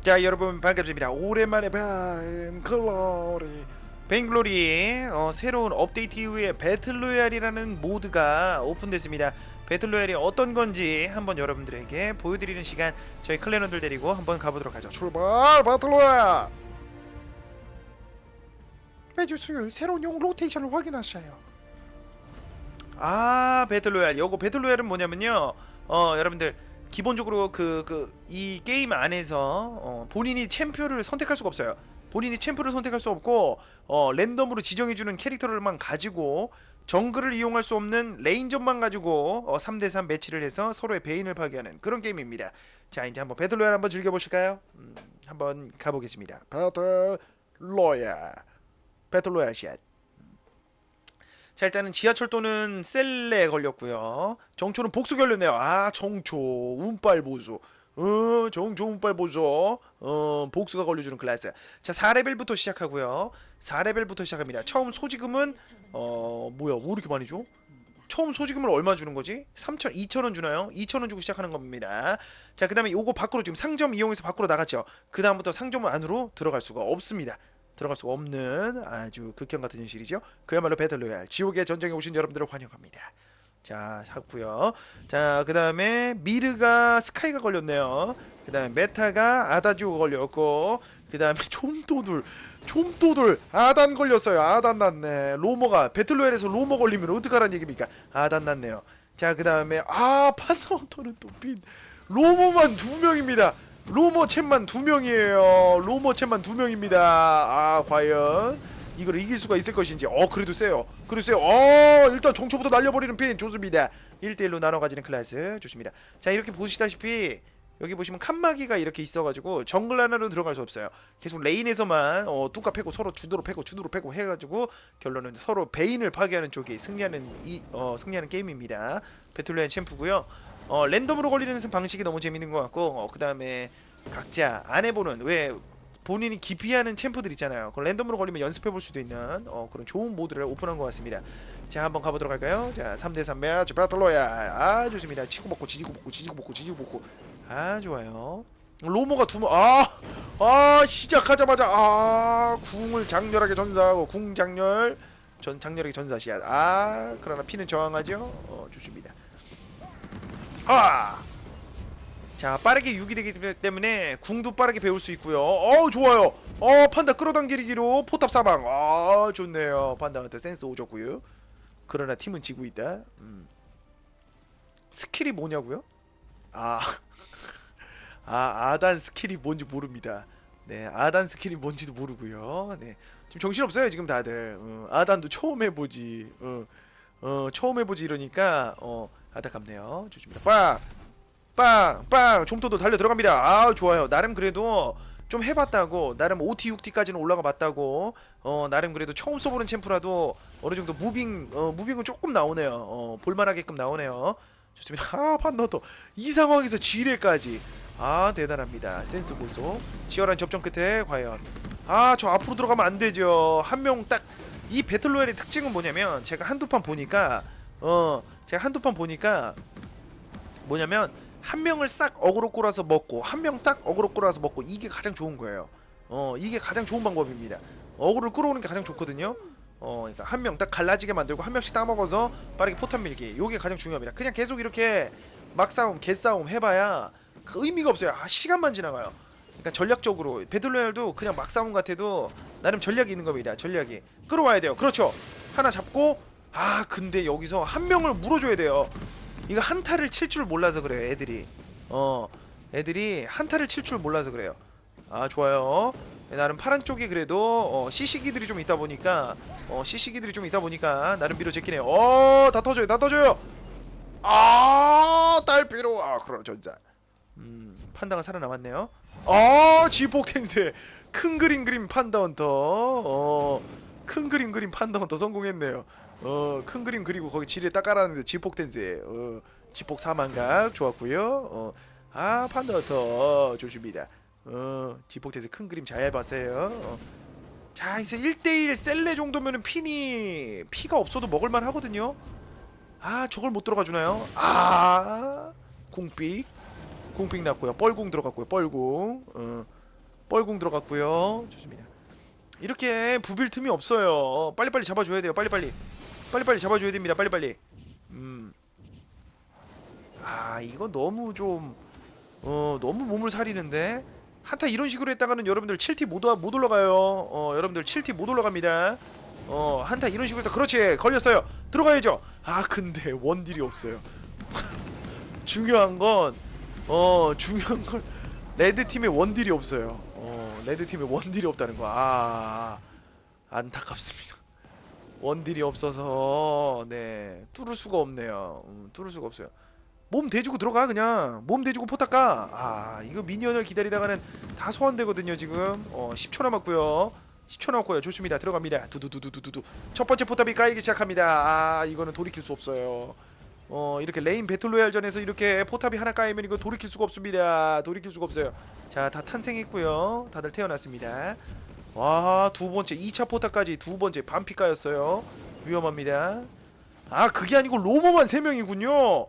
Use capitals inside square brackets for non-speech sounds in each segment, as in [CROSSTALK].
자 여러분 반갑습니다. 오랜만에 벤글로리. 벤글로리 어, 새로운 업데이트 이후에 배틀로얄이라는 모드가 오픈됐습니다. 배틀로얄이 어떤 건지 한번 여러분들에게 보여드리는 시간 저희 클레논들 데리고 한번 가보도록 하죠. 출발 배틀로얄! 매주 수요일 새로운 용 로테이션을 확인하셔요. 아 배틀로얄. 요거 배틀로얄은 뭐냐면요. 어 여러분들 기본적으로 그 그 이 게임 안에서 어, 본인이 챔피언을 선택할 수가 없어요. 본인이 챔피언을 선택할 수 없고 어, 랜덤으로 지정해주는 캐릭터를만 가지고 정글을 이용할 수 없는 레인전만 가지고 어, 3대3 매치를 해서 서로의 베인을 파괴하는 그런 게임입니다. 자 이제 한번 배틀로얄 한번 즐겨보실까요? 음, 한번 가보겠습니다. 배틀로얄 배틀로얄 샷 자 일단은 지하철도는 셀레 걸렸고요. 정초는 복수 걸렸네요. 아 정초 운빨 보조. 어 정초 운빨 보조. 어 복수가 걸려주는 클래스. 자 4레벨부터 시작하고요. 4레벨부터 시작합니다. 처음 소지금은 어 뭐야 뭐 이렇게 많이 줘? 처음 소지금을 얼마 주는 거지? 3천, 2천 원 주나요? 2천 원 주고 시작하는 겁니다. 자, 그 다음에 요거 밖으로 지금 상점 이용해서 밖으로 나갔죠. 그 다음부터 상점 안으로 들어갈 수가 없습니다. 들어갈 수가 없는 아주 극혐 같은 현실이죠. 그야말로 배틀로얄 지옥의 전쟁에 오신 여러분들을 환영합니다. 자, 하고요. 자, 그 다음에 미르가 스카이가 걸렸네요. 그 다음에 메타가 아다주가 걸렸고 그 다음에 [LAUGHS] 촌도들 촌도들 아단 걸렸어요. 아단 났네. 로머가 배틀로얄에서 로머 걸리면 어떡하라는 얘기입니까? 아단 났네요. 자, 그 다음에 아 판타운터는 또 빈 로머만 두 명입니다. 로머 챔만 두 명이에요. 로머 챔만 두 명입니다. 아 과연 이걸 이길 수가 있을 것인지. 어 그래도 세요. 그래도 세요. 어 일단 정초부터 날려버리는 핀 좋습니다. 1대1로 나눠 가지는 클래스 좋습니다. 자 이렇게 보시다시피 여기 보시면 칸막이가 이렇게 있어가지고 정글 하나로 들어갈 수 없어요. 계속 레인에서만 어, 뚜까 패고 서로 주도로 패고 주도로 패고 해가지고 결론은 서로 베인을 파괴하는 쪽이 승리하는 이 어, 승리하는 게임입니다. 배틀로얄 챔프고요. 어, 랜덤으로 걸리는 방식이 너무 재밌는 것 같고 어, 그 다음에 각자 안 해보는 왜 본인이 기피하는 챔프들 있잖아요. 그 랜덤으로 걸리면 연습해 볼 수도 있는 어, 그런 좋은 모드를 오픈한 것 같습니다. 자 한번 가보도록 할까요? 자 3대3 매치 배틀로얄 아 좋습니다. 치고 먹고 지지고 먹고 지지고 먹고 지지고 먹고 아 좋아요. 로모가 두명 아, 아 시작하자마자 아 궁을 장렬하게 전사하고 궁 장렬 전 장렬하게 전사 씨앗 아 그러나 피는 저항하죠. 어 좋습니다. 아. 자 빠르게 유기 되기 때문에 궁도 빠르게 배울 수 있고요. 어 좋아요. 어 판다 끌어당기기로 포탑 사방. 아 좋네요. 판다한테 센스 오졌고요. 그러나 팀은 지고 있다. 음. 스킬이 뭐냐고요? 아. [LAUGHS] 아 아단 스킬이 뭔지 모릅니다. 네 아단 스킬이 뭔지도 모르고요. 네 지금 정신 없어요 지금 다들. 어, 아단도 처음 해보지. 어, 어 처음 해보지 이러니까 어 안타깝네요. 좋습니다. 빵! 빵! 빵! 좀더더 달려 들어갑니다. 아 좋아요. 나름 그래도 좀 해봤다고 나름 OT 6T까지는 올라가 봤다고 어 나름 그래도 처음 써보는 챔프라도 어느 정도 무빙 어 무빙은 조금 나오네요. 어 볼만하게끔 나오네요. 좋습니다. 아 판너도 이 상황에서 지뢰까지 아 대단합니다. 센스 보소. 치열한 접전 끝에 과연 아 저 앞으로 들어가면 안 되죠. 한 명 딱 이 배틀로얄의 특징은 뭐냐면 제가 한두 판 보니까 어 제가 한두 판 보니까 뭐냐면 한 명을 싹 어그로 끌어서 먹고 한 명 싹 어그로 끌어서 먹고 이게 가장 좋은 거예요. 어 이게 가장 좋은 방법입니다. 어그로를 끌어오는 게 가장 좋거든요. 어 그러니까 한 명 딱 갈라지게 만들고 한 명씩 따먹어서 빠르게 포탄 밀기 요게 가장 중요합니다. 그냥 계속 이렇게 막 싸움 개싸움 해봐야 그 의미가 없어요. 아, 시간만 지나가요. 그러니까 전략적으로 배틀로얄도 그냥 막 싸움 같아도 나름 전략이 있는 겁니다. 전략이 끌어와야 돼요. 그렇죠. 하나 잡고 아 근데 여기서 한 명을 물어줘야 돼요. 이거 한타를 칠 줄 몰라서 그래요. 애들이 어 애들이 한타를 칠 줄 몰라서 그래요. 아 좋아요. 나름 파란 쪽이 그래도 어, 시시기들이 좀 있다 보니까 어, 시시기들이 좀 있다 보니까 나름 밀어 제끼네요. 어다 터져요, 다 터져요. 아 딸피로 아 그럼 전자. 음 판다가 살아남았네요. 아 지폭 텐세 큰 그림 그림 판다 헌터. 어큰 그림 그림 판다 헌터 성공했네요. 어 큰 그림 그리고 거기 지뢰 딱 깔았는데 지폭 텐세. 어 지폭 사망각 좋았고요. 어 아 판다 헌터 좋습니다. 어 지폭 텐세 큰 그림 잘 봤어요. 어. 자 이제 1대1 셀레 정도면은 핀이 피가 없어도 먹을만 하거든요. 아 저걸 못 들어가 주나요? 아 궁삑 궁삑 났고요. 뻘궁 들어갔고요. 뻘궁. 어. 뻘궁 들어갔고요. 좋습니다. 이렇게 부빌 틈이 없어요. 빨리빨리 잡아줘야 돼요. 빨리빨리. 빨리빨리 잡아줘야 됩니다. 빨리빨리. 음. 아 이거 너무 좀 어, 너무 몸을 사리는데 한타 이런 식으로 했다가는 여러분들 7티 못, 와- 못 올라가요. 어, 여러분들 7티 못 올라갑니다. 어, 한타 이런 식으로 했다. 그렇지. 걸렸어요. 들어가야죠. 아, 근데 원딜이 없어요. [LAUGHS] 중요한 건 어, 중요한 건 레드 팀에 원딜이 없어요. 어, 레드 팀에 원딜이 없다는 거. 아, 안타깝습니다. 원딜이 없어서 네 뚫을 수가 없네요. 음, 뚫을 수가 없어요. 몸 대주고 들어가 그냥 몸 대주고 포탑 가. 아 이거 미니언을 기다리다가는 다 소환되거든요 지금. 어 10초 남았고요. 10초 남았고요. 좋습니다. 들어갑니다. 두두두두두두. 첫 번째 포탑이 까이기 시작합니다. 아 이거는 돌이킬 수 없어요. 어 이렇게 레인 배틀로얄전에서 이렇게 포탑이 하나 까이면 이거 돌이킬 수가 없습니다. 돌이킬 수가 없어요. 자 다 탄생했고요. 다들 태어났습니다. 와 두 번째 2차 포탑까지 두 번째 반피 까였어요. 위험합니다. 아 그게 아니고 로모만 3명이군요.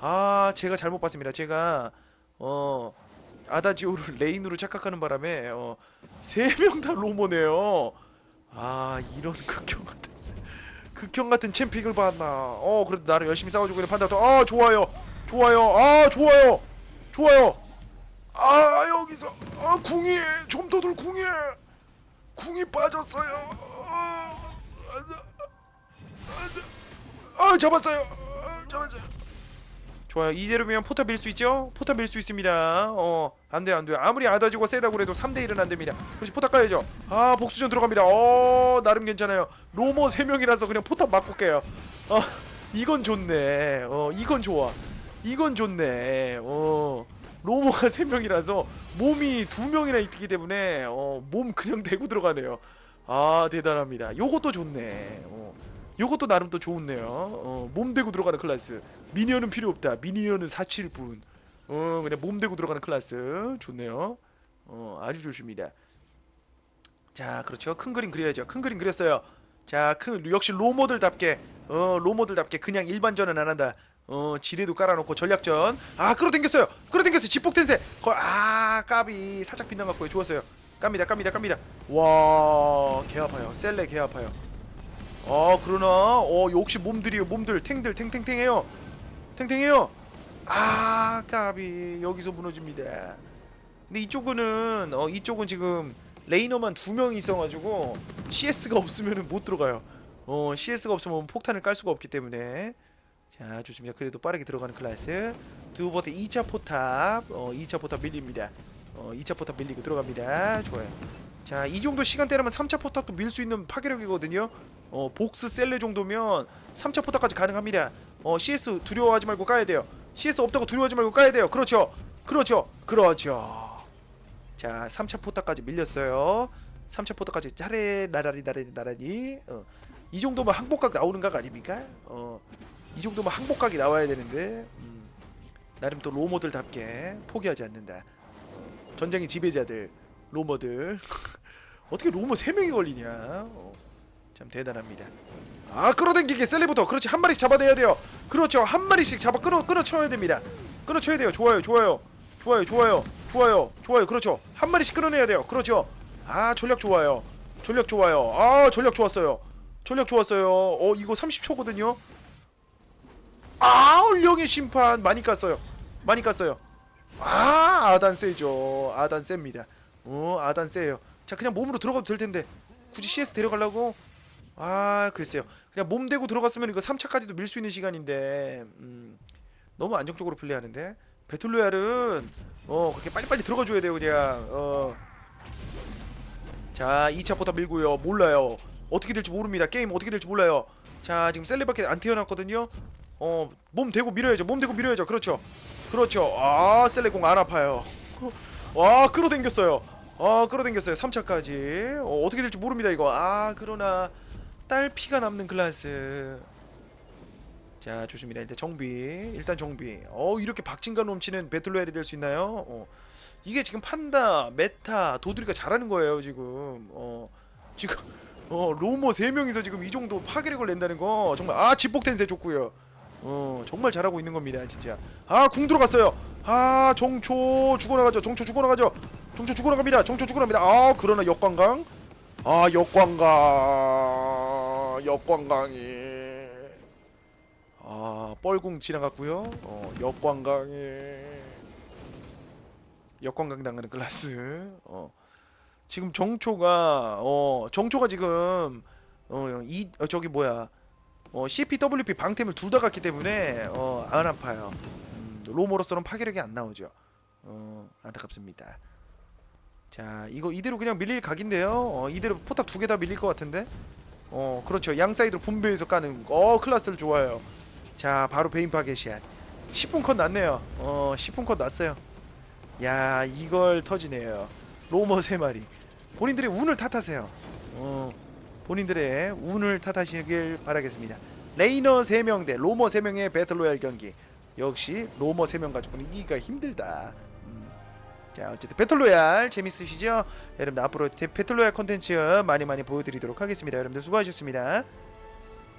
아 제가 잘못 봤습니다. 제가 어 아다지오를 [LAUGHS] 레인으로 착각하는 바람에 어, 세 명 다 로모네요. 아 이런 극혐 같은 [LAUGHS] 극혐 같은 챔픽을 봤나. 어 그래도 나를 열심히 싸워주고 있는 판다도 아 좋아요, 좋아요, 아 좋아요, 좋아요. 아 여기서 아 궁이 좀더둘 궁이 궁이 빠졌어요. 아, 잡았어요. 아, 잡았어요. 좋아요. 이대로면 포탑 밀수 있죠? 포탑 밀수 있습니다. 어, 안 돼요, 안 돼요. 아무리 아다지고 세다고 그래도 3대 1은 안 됩니다. 그렇지, 포탑 가야죠. 아, 복수전 들어갑니다. 어, 나름 괜찮아요. 로모 3명이라서 그냥 포탑 맞고 깨요. 어, 이건 좋네. 어, 이건 좋아. 이건 좋네. 어, 로모가 3명이라서 [LAUGHS] 몸이 2명이나 있기 때문에 어, 몸 그냥 대고 들어가네요. 아, 대단합니다. 요것도 좋네. 어. 요것도 나름 또 좋네요. 어, 몸 대고 들어가는 클래스. 미니언은 필요 없다. 미니언은 사칠 뿐. 어, 그냥 몸 대고 들어가는 클래스. 좋네요. 어, 아주 좋습니다. 자, 그렇죠. 큰 그림 그려야죠. 큰 그림 그렸어요. 자, 큰 역시 로모들답게 어, 로모들답게 그냥 일반전은 안 한다. 어, 지뢰도 깔아놓고 전략전. 아, 끌어당겼어요. 끌어당겼어요. 집복텐세. 거, 아, 까비 살짝 빗나갔고요. 좋았어요. 깝니다, 깝니다, 깝니다. 와, 개 아파요. 셀레 개 아파요. 아 그러나 어 역시 몸들이요 몸들 탱들 탱탱탱해요 탱탱해요 아 까비 여기서 무너집니다 근데 이쪽은 어 이쪽은 지금 레이너만 두명 있어가지고 CS가 없으면 못 들어가요 어 CS가 없으면 폭탄을 깔 수가 없기 때문에 자 좋습니다 그래도 빠르게 들어가는 클래스 두 번째 2차 포탑 어 2차 포탑 밀립니다 어 2차 포탑 밀리고 들어갑니다 좋아요 자 이 정도 시간대라면 3차 포탑도 밀 수 있는 파괴력이거든요 어 복스 셀레 정도면 3차 포탑까지 가능합니다. 어 CS 두려워하지 말고 까야 돼요. CS 없다고 두려워하지 말고 까야 돼요. 그렇죠. 그렇죠. 그렇죠. 자 3차 포탑까지 밀렸어요. 3차 포탑까지 차례 나라리 나라리 나라리 어, 이 정도면 항복각 나오는 각 아닙니까? 어, 이 정도면 항복각이 나와야 되는데 음, 나름 또 로모들답게 포기하지 않는다. 어, 전쟁의 지배자들 로머들 [LAUGHS] 어떻게 로머 3명이 걸리냐 어. 참 대단합니다. 아 끌어당기게 셀리부터 그렇지 한 마리씩 잡아내야 돼요. 그렇죠 한 마리씩 잡아 끌어 끌어쳐야 됩니다. 끌어쳐야 돼요. 좋아요 좋아요 좋아요 좋아요 좋아요 좋아요 그렇죠 한 마리씩 끌어내야 돼요. 그렇죠 아 전략 좋아요 전략 좋아요 아 전략 좋았어요 전략 좋았어요 어 이거 30초거든요. 아 울령의 심판 많이 깠어요. 많이 깠어요. 아 아단 세죠. 아단 셉니다. 어 아단 세요. 자 그냥 몸으로 들어가도 될 텐데. 굳이 CS 데려가려고? 아 글쎄요. 그냥 몸 대고 들어갔으면 이거 3차까지도 밀 수 있는 시간인데. 음, 너무 안정적으로 플레이하는데? 배틀로얄은 어 그렇게 빨리빨리 들어가줘야 돼요 그냥. 어. 자 2차 포탑 밀고요. 몰라요. 어떻게 될지 모릅니다. 게임 어떻게 될지 몰라요. 자 지금 셀레밖에 안 태어났거든요 어 몸 대고 밀어야죠. 몸 대고 밀어야죠. 그렇죠. 그렇죠. 아 셀레공 안 아파요. 와 끌어당겼어요. 아 끌어당겼어요. 3차까지. 어, 어떻게 될지 모릅니다 이거. 아 그러나 딸 피가 남는 클라스. 자 좋습니다 일단 정비. 일단 정비. 어 이렇게 박진감 넘치는 배틀로얄이 될 수 있나요? 어. 이게 지금 판다 메타 도드리가 잘하는 거예요 지금. 어 지금 어 로모 3명이서 지금 이 정도 파괴력을 낸다는 거 정말 아 집복텐세 좋고요 어 정말 잘하고 있는 겁니다 진짜 아 궁 들어갔어요 아 정초 죽어나가죠 정초 죽어나가죠 정초 죽으러 갑니다. 정초 죽으러 갑니다. 아 그러나 역관광. 아 역관광. 역관광이. 아 뻘궁 지나갔고요. 어 역관광이. 역관광 당하는 클라스. 어 지금 정초가 어 정초가 지금 어 이 어, 저기 뭐야 어 CPWP 방템을 둘 다 갔기 때문에 어 안 아파요. 음, 로모로서는 파괴력이 안 나오죠. 어 안타깝습니다. 자 이거 이대로 그냥 밀릴 각인데요. 어, 이대로 포탑 두 개 다 밀릴 것 같은데. 어 그렇죠. 양 사이드로 분배해서 까는 어 클라스를 좋아요. 자 바로 베인 파괴 샷. 10분 컷 났네요. 어 10분 컷 났어요. 야 이걸 터지네요. 로머 세 마리. 본인들의 운을 탓하세요. 어 본인들의 운을 탓하시길 바라겠습니다. 레이너 3명 대 로머 3명의 배틀로얄 경기. 역시 로머 3명 가지고는 이기기가 힘들다. 음. 자 어쨌든 배틀로얄 재밌으시죠? 여러분들 앞으로 제- 배틀로얄 콘텐츠 많이 많이 보여드리도록 하겠습니다. 여러분들 수고하셨습니다.